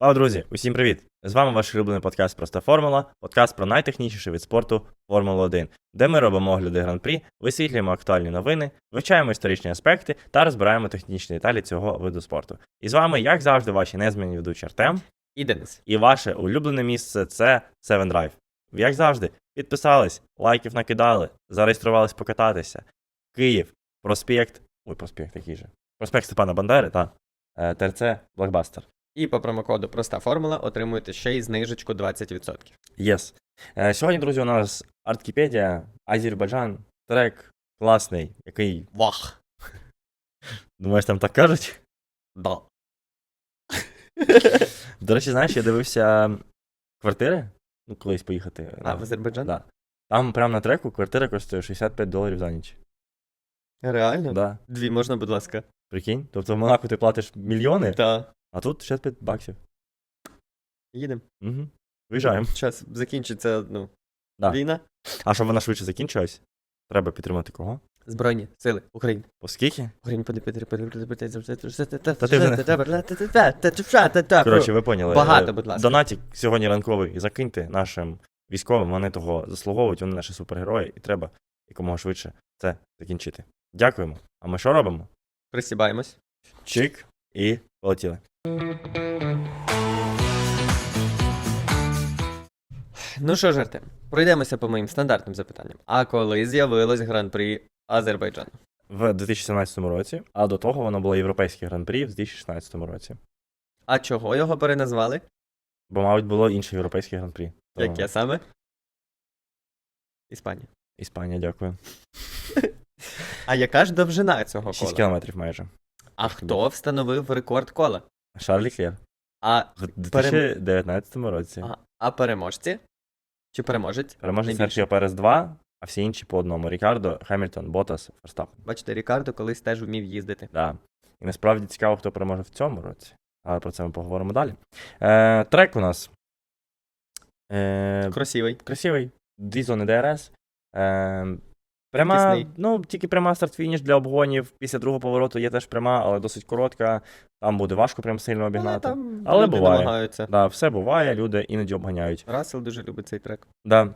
Слава, друзі! Усім привіт! З вами ваш улюблений подкаст Проста Формула, подкаст про найтехнічніший від спорту Формула 1, де ми робимо огляди гран-прі, висвітлюємо актуальні новини, вивчаємо історичні аспекти та розбираємо технічні деталі цього виду спорту. І з вами, як завжди, ваші незмінні ведучі Артем. І Денис. І ваше улюблене місце це Seven Drive. Як завжди, підписались, лайків накидали, зареєструвались покататися. Київ, проспект. Ой, проспект який же. Проспект Степана Бандери та е, ТРЦ Блокбастер. І по промокоду Проста формула отримуєте ще й знижечку 20%. Єс. Е, Сьогодні, друзі, у нас Арткіпедія, Азербайджан, трек класний, який. Вах! Думаєш, там так кажуть? Да. До речі, знаєш, я дивився квартири, ну, колись поїхати. А, в Азербайджан? Да. Там прямо на треку квартира коштує 65 доларів за ніч. Реально? Да. Дві можна, будь ласка. Прикинь? Тобто в Монако ти платиш мільйони, Так. А тут 65 баксів. Їдемо. Угу. Виїжджаємо. Зараз закінчиться ну, Да. війна. А щоб вона швидше закінчилась, треба підтримати кого? Збройні сили України. По скільки? Україні Коротше, Коротше, ви поняли. Багато, Е, будь ласка. Донатик сьогодні ранковий закиньте нашим військовим, вони того заслуговують, вони наші супергерої, і треба якомога швидше це закінчити. Дякуємо. А ми що робимо? присібаємось. Чик і полетіли. Ну що ж, Артем, пройдемося по моїм стандартним запитанням. А коли з'явилось гран-прі Азербайджану? В 2017 році, а до того воно було європейське гран-прі в 2016 році. А чого його переназвали? Бо, мабуть, було інше європейське гран-прі. Тому Яке саме? Іспанія. Іспанія, дякую. А яка ж довжина цього 6 кола? кілометрів майже. А хто встановив рекорд кола? Шарлі Клєр. А, В 2019 році. а, а переможці? Чи переможець? Переможе Найбільше. Серхіо Перес 2, а всі інші по одному. Рікардо, Хемільтон, Ботас, Ферстапен. Бачите, Рікардо колись теж вмів їздити. Да. І насправді цікаво, хто переможе в цьому році. Але про це ми поговоримо далі. Е, трек у нас. Е, Красивий. красивий. Дві зони ДРС. Е, пряма, Тісний. ну, тільки пряма старт-фініш для обгонів. Після другого повороту є теж пряма, але досить коротка. Там буде важко прям сильно Але обігнати. там Але люди буває. намагаються. Да, все буває, люди іноді обганяють. Рассел дуже любить цей трек. Да.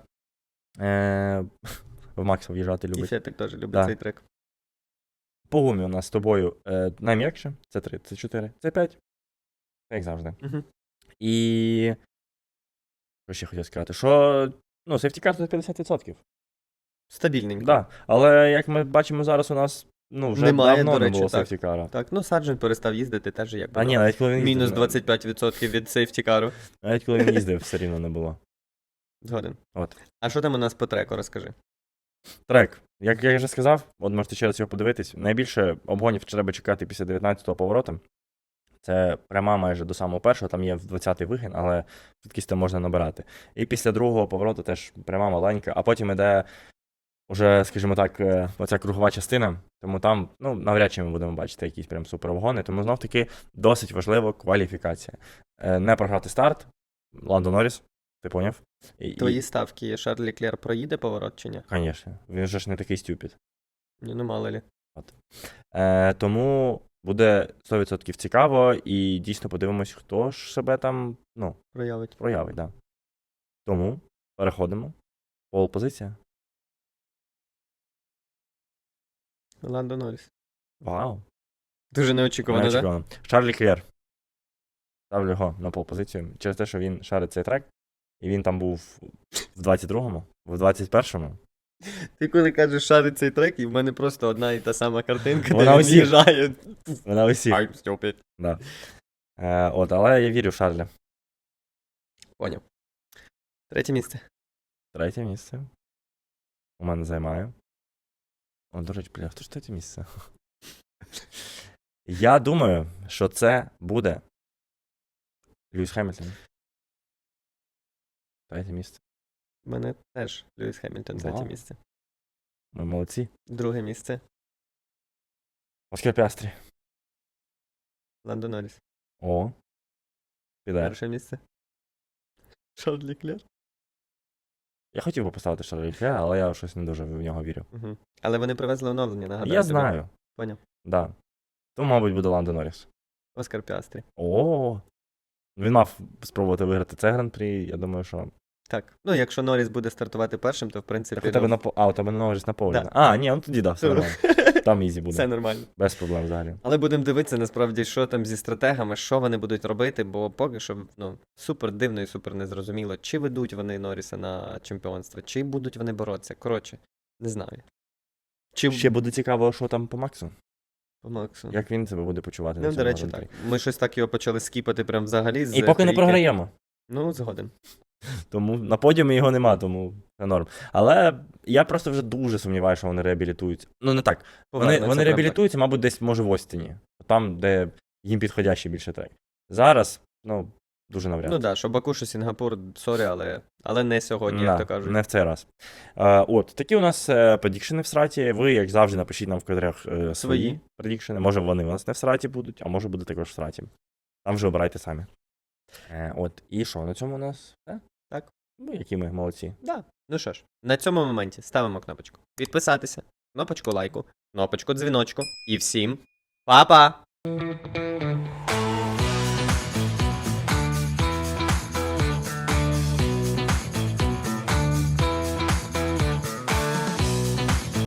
Е, в Макса в'їжджати І любить. Фетик теж любить Да. цей трек. По гумі у нас з тобою е, найм'якше. Це 3, це 4, це 5. Як завжди. Угу. І. Що ще хотів сказати? Що. Ну, сефтікар це 50%. Стабільненько. Да. Але як ми бачимо зараз, у нас ну, вже Немає, давно до не було так. сефтікара. Так, ну Саджен перестав їздити теж як А ні, навіть коли він Мінус їздив, 25% від сейфтікару. навіть коли він їздив, все рівно не було. Згоден. От. А що там у нас по треку, розкажи. Трек. Як я вже сказав, от можете ще раз його подивитись. Найбільше обгонів треба чекати після 19-го повороту. Це пряма майже до самого першого, там є в 20-й вигін, але швидкість там можна набирати. І після другого повороту теж пряма маленька, а потім іде уже, скажімо так, е, оця кругова частина. Тому там, ну, навряд чи ми будемо бачити якісь прям суперобгони. Тому знов таки досить важлива кваліфікація. Е, Не програти старт. Ландо Норріс, ти поняв? І- і- Твої ставки Шарлі Клер проїде поворот чи ні? Звісно, він же ж не такий стюпід. Ні, ну мало лі. Е, тому буде 100% цікаво і дійсно подивимось, хто ж себе там ну, Проявить. проявить. Да. Тому переходимо. Пол позиція. Ландо Норріс. Вау. Дуже неочікувано, так? Неочікувано. Шарлі Клєр. Ставлю його на пол позицію через те, що він шарить цей трек. І він там був в 22-му, в 21-му. Ти коли кажеш шарить цей трек, і в мене просто одна і та сама картинка, Вона де він усіх. Вона усіх. I'm stupid. Да. Е, от, але я вірю в Шарля. Поняв. Третє місце. Третє місце. У мене займаю. О, до речі, бля, хто ж третє місце? Я думаю, що це буде Льюіс Хемільтон. Третє місце. У мене теж Льюіс Хемільтон, третє Вау. місце. Ми молодці. Друге місце. Оскар Піастрі. Ландо Норріс. О. Піде. Перше місце. Шарлі Клер. Я хотів би поставити Шарлі але я щось не дуже в нього вірю. Угу. Але вони привезли оновлення, нагадаю. я знаю. Поняв. Да. То, мабуть, буде Ландо Норріс. Оскар Піастрі. О, Він мав спробувати виграти це гран-прі. Я думаю, що. Так. Ну, якщо Норріс буде стартувати першим, то в принципі. Так у тебе ну, на А, у тебе ножиць на полі. Да. А, ні, ну тоді да, все нормально. Там ізі буде. Все нормально. Без проблем взагалі. Але будемо дивитися насправді, що там зі стратегами, що вони будуть робити, бо поки що ну, супер дивно і супер незрозуміло, чи ведуть вони Норріса на чемпіонство, чи будуть вони боротися. Коротше, не знаю. Чи Ще буде цікаво, що там по Максу. по Максу. Як він себе буде почувати на Ну, цьому до речі, так. Ми щось так його почали скіпати прям взагалі. З І поки не програємо. Ну, згоден. Тому на подіумі його нема, тому це норм. Але я просто вже дуже сумніваюся, що вони реабілітуються. Ну не так. Вони, вони прям реабілітуються, мабуть, десь може в Остіні. Там, де їм підходящий більше трек. Зараз, ну, дуже навряд. Ну так, да, що Баку, що Сінгапур, сорі, але, але не сьогодні, Да, як то кажуть. Не в цей раз. Е, от, такі у нас е, предікшени в сраті. Ви, як завжди, напишіть нам в кадрях е, свої, Свої. предікшени. Може, вони у нас не в сраті будуть, а може буде також в сраті. Там вже обирайте самі. Е, от, і що, на цьому у нас все? Так. Ну, які ми молодці. Да. Ну що ж, на цьому моменті ставимо кнопочку підписатися, кнопочку лайку, кнопочку дзвіночку і всім па-па!